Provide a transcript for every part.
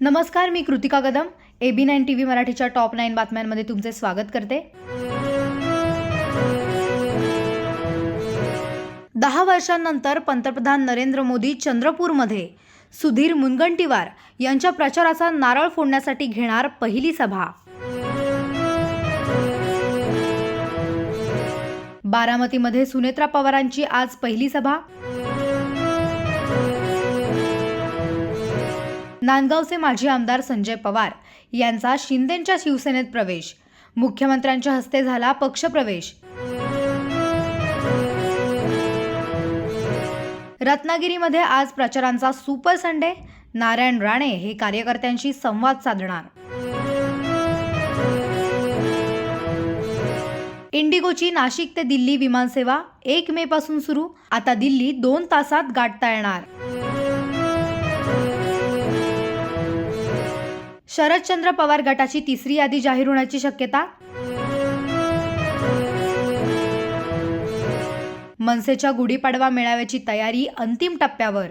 नमस्कार मी Kritika Kadam. A B nine T V मराठीच्या top nine बातम्यांमध्ये तुमचे स्वागत करते. दहा वर्षांनंतर पंतप्रधान नरेंद्र मोदी चंद्रपूरमध्ये. सुधीर मुनगंटीवार यांच्या प्रचाराचा नारळ फोडण्यासाठी घेणार पहिली सभा. बारामतीमध्ये सुनेत्रा पवारांची आज पहिली सभा. नांदगावचे माजी आमदार संजय पवार यांचा शिंदेंच्या शिवसेनेत प्रवेश. मुख्यमंत्र्यांच्या हस्ते झाला पक्षप्रवेश रत्नागिरीमध्ये आज प्रचारांचा सुपर संडे. नारायण राणे हे कार्यकर्त्यांशी संवाद साधणार. इंडिगोची नाशिक ते दिल्ली विमानसेवा एक मे पासून सुरू. आता दिल्ली दोन तासात गाठता येणार. शरदचंद्र पवार गटाची तिसरी यादी जाहीर होण्याची शक्यता? मनसेच्या गुढीपाडवा मेळाव्याची तयारी अंतिम टप्प्यावर.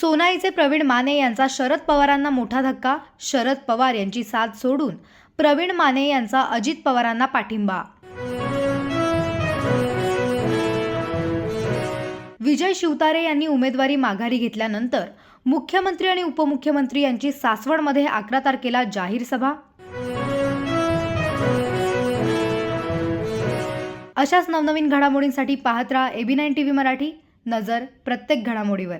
सोनाईचे प्रवीण माने यांचा शरद पवारांना मोठा धक्का शरद पवार यांची साथ सोडून प्रवीण माने यांचा अजित पवारांना पाठिंबा विजय शिवतारे यांनी उमेदवारी माघारी घेतल्यानंतर मुख्यमंत्री आणि उपमुख्यमंत्री यांची सासवडमध्ये अकरा तारखेला जाहीर सभा. अशाच नवनवीन घडामोडींसाठी पाहत राहा AB nine T V Marathi. नजर प्रत्येक घडामोडीवर.